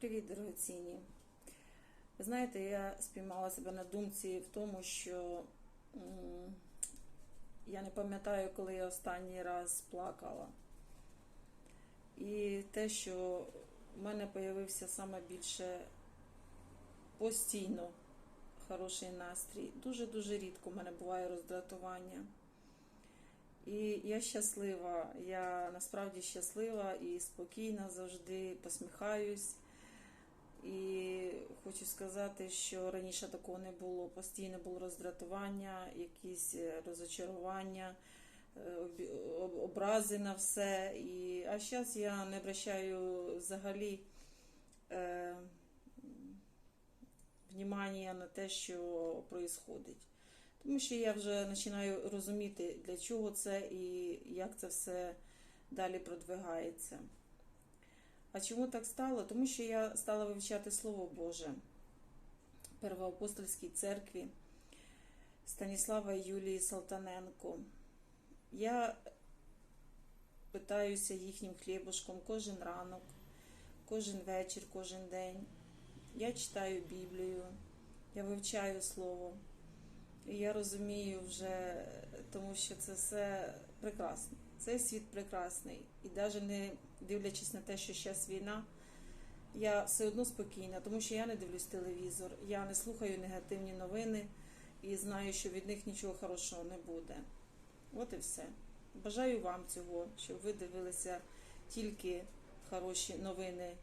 Привіт, дорогоцінні. Ви знаєте, я спіймала себе на думці в тому, що я не пам'ятаю, коли я останній раз плакала. І те, що в мене появився саме більше постійно хороший настрій. Дуже-дуже рідко в мене буває роздратування. І я щаслива, я насправді щаслива і спокійна завжди посміхаюсь. І хочу сказати, що раніше такого не було. Постійно було роздратування, якісь е, розочарування, е, образи на все. І, а зараз я не обращаю взагалі е, внимання на те, що відбувається. Тому що я вже починаю розуміти, для чого це і як це все далі продвигається. А чому так стало? Тому що я стала вивчати Слово Боже в Первоапостольській церкві Станіслава Юлії Салтаненко. Я питаюся їхнім хлібушком кожен ранок, кожен вечір, кожен день. Я читаю Біблію, я вивчаю Слово. І я розумію вже, тому що це все прекрасно. Цей світ прекрасний. І навіть не дивлячись на те, що зараз війна, я все одно спокійна, тому що я не дивлюсь телевізор, я не слухаю негативні новини і знаю, що від них нічого хорошого не буде. От і все. Бажаю вам цього, щоб ви дивилися тільки хороші новини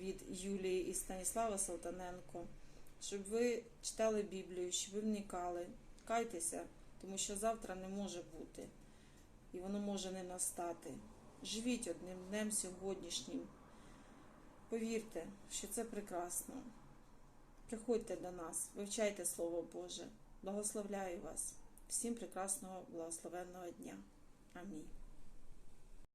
від Юлії і Станіслава Салтаненко, щоб ви читали Біблію, щоб ви вникали, кайтеся, тому що завтра не може бути і воно може не настати. Живіть одним днем сьогоднішнім. Повірте, що це прекрасно. Приходьте до нас, вивчайте Слово Боже. Благословляю вас. Всім прекрасного благословенного дня. Амінь.